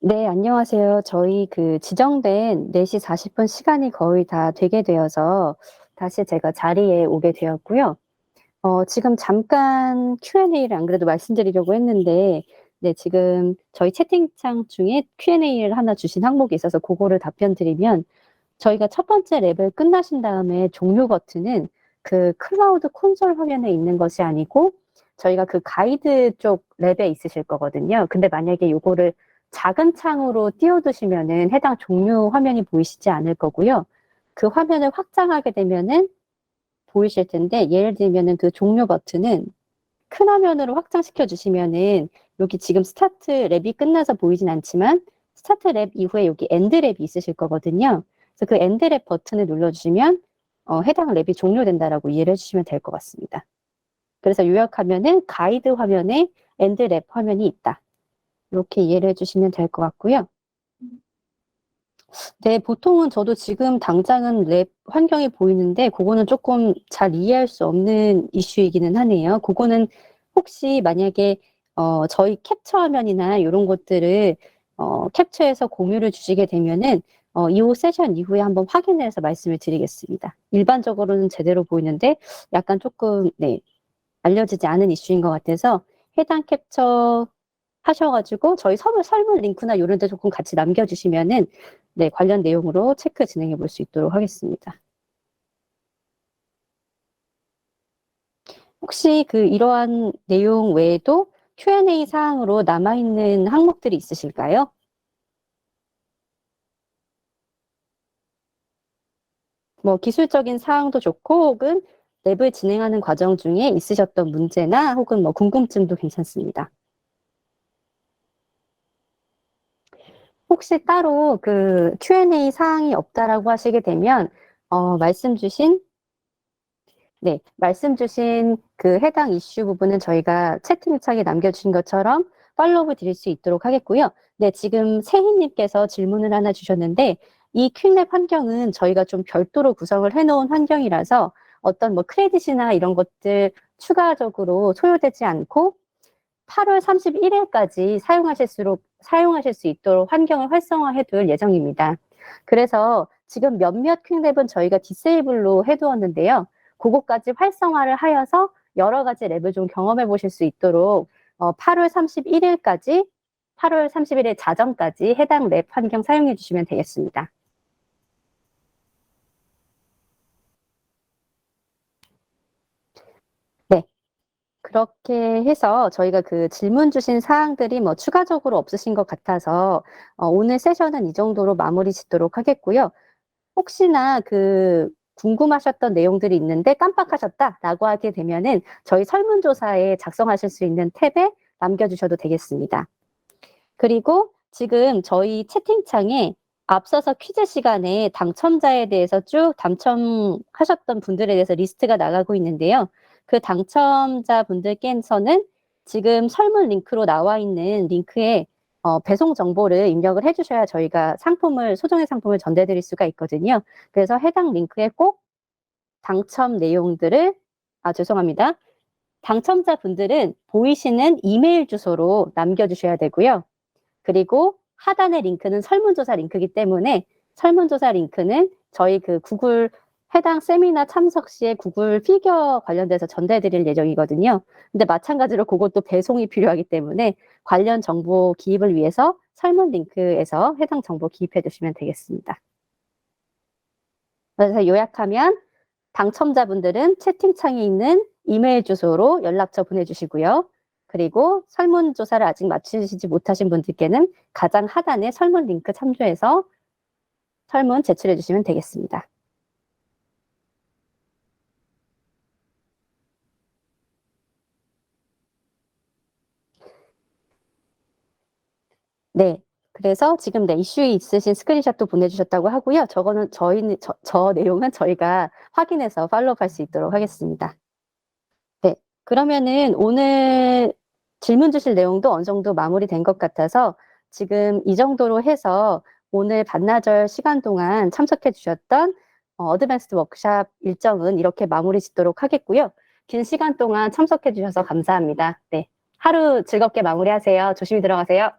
네, 안녕하세요. 저희 그 지정된 4시 40 분 시간이 거의 다 되게 되어서 다시 제가 자리에 오게 되었고요. 어, 지금 잠깐 Q&A를 안 그래도 말씀드리려고 했는데, 네, 지금 저희 채팅창 중에 Q&A를 하나 주신 항목이 있어서 그거를 답변 드리면, 저희가 첫 번째 랩을 끝나신 다음에 종료 버튼은 그 클라우드 콘솔 화면에 있는 것이 아니고, 저희가 그 가이드 쪽 랩에 있으실 거거든요. 근데 만약에 요거를 작은 창으로 띄워두시면은 해당 종료 화면이 보이시지 않을 거고요. 그 화면을 확장하게 되면은 보이실 텐데 예를 들면은 그 종료 버튼은 큰 화면으로 확장시켜 주시면은 여기 지금 스타트 랩이 끝나서 보이진 않지만 스타트 랩 이후에 여기 엔드 랩이 있으실 거거든요. 그래서 그 엔드 랩 버튼을 눌러주시면 어, 해당 랩이 종료된다라고 이해를 해주시면 될 것 같습니다. 그래서 요약하면은 가이드 화면에 엔드 랩 화면이 있다. 이렇게 이해를 해주시면 될 것 같고요. 네, 보통은 저도 지금 당장은 랩 환경이 보이는데 그거는 조금 잘 이해할 수 없는 이슈이기는 하네요. 그거는 혹시 만약에 어, 저희 캡처 화면이나 이런 것들을 어, 캡처해서 공유를 주시게 되면은 어, 이 세션 이후에 한번 확인을 해서 말씀을 드리겠습니다. 일반적으로는 제대로 보이는데 약간 조금 네, 알려지지 않은 이슈인 것 같아서 해당 캡처 하셔가지고 저희 설문, 설문 링크나 이런 데 조금 같이 남겨주시면은 네, 관련 내용으로 체크 진행해 볼 수 있도록 하겠습니다. 혹시 그 이러한 내용 외에도 Q&A 사항으로 남아있는 항목들이 있으실까요? 뭐 기술적인 사항도 좋고 혹은 랩을 진행하는 과정 중에 있으셨던 문제나 혹은 뭐 궁금증도 괜찮습니다. 혹시 따로 그 Q&A 사항이 없다라고 하시게 되면 어, 말씀 주신 네, 말씀 주신 그 해당 이슈 부분은 저희가 채팅창에 남겨주신 것처럼 팔로우 드릴 수 있도록 하겠고요. 네, 지금 세희님께서 질문을 하나 주셨는데 이 퀵랩 환경은 저희가 좀 별도로 구성을 해놓은 환경이라서 어떤 뭐 크레딧이나 이런 것들 추가적으로 소요되지 않고 8월 31일까지 사용하실수록 사용하실 수 있도록 환경을 활성화해 둘 예정입니다. 그래서 지금 몇몇 퀵랩은 저희가 디세이블로 해두었는데요. 그거까지 활성화를 하여서 여러 가지 랩을 좀 경험해 보실 수 있도록 어, 8월 31일까지 8월 31일 자정까지 해당 랩 환경 사용해 주시면 되겠습니다. 그렇게 해서 저희가 그 질문 주신 사항들이 뭐 추가적으로 없으신 것 같아서 어, 오늘 세션은 이 정도로 마무리 짓도록 하겠고요. 혹시나 그 궁금하셨던 내용들이 있는데 깜빡하셨다라고 하게 되면은 저희 설문조사에 작성하실 수 있는 탭에 남겨주셔도 되겠습니다. 그리고 지금 저희 채팅창에 앞서서 퀴즈 시간에 당첨자에 대해서 쭉 당첨하셨던 분들에 대해서 리스트가 나가고 있는데요. 그 당첨자분들께서는 지금 설문 링크로 나와 있는 링크에 어, 배송 정보를 입력을 해주셔야 저희가 상품을 소정의 상품을 전달드릴 수가 있거든요. 그래서 해당 링크에 꼭 당첨 내용들을 아 죄송합니다. 당첨자 분들은 보이시는 이메일 주소로 남겨주셔야 되고요. 그리고 하단의 링크는 설문조사 링크이기 때문에 설문조사 링크는 저희 그 구글 해당 세미나 참석 시에 구글 피규어 관련돼서 전달해 드릴 예정이거든요. 근데 마찬가지로 그것도 배송이 필요하기 때문에 관련 정보 기입을 위해서 설문 링크에서 해당 정보 기입해 주시면 되겠습니다. 그래서 요약하면 당첨자분들은 채팅창에 있는 이메일 주소로 연락처 보내주시고요. 그리고 설문조사를 아직 마치시지 못하신 분들께는 가장 하단에 설문 링크 참조해서 설문 제출해 주시면 되겠습니다. 네. 그래서 지금 네, 이슈에 있으신 스크린샷도 보내주셨다고 하고요. 저거는 저희는 저, 저 내용은 저희가 확인해서 팔로우할 수 있도록 하겠습니다. 네. 그러면은 오늘 질문 주실 내용도 어느 정도 마무리된 것 같아서 지금 이 정도로 해서 오늘 반나절 시간 동안 참석해 주셨던 어, 어드밴스드 워크샵 일정은 이렇게 마무리 짓도록 하겠고요. 긴 시간 동안 참석해 주셔서 감사합니다. 네. 하루 즐겁게 마무리하세요. 조심히 들어가세요.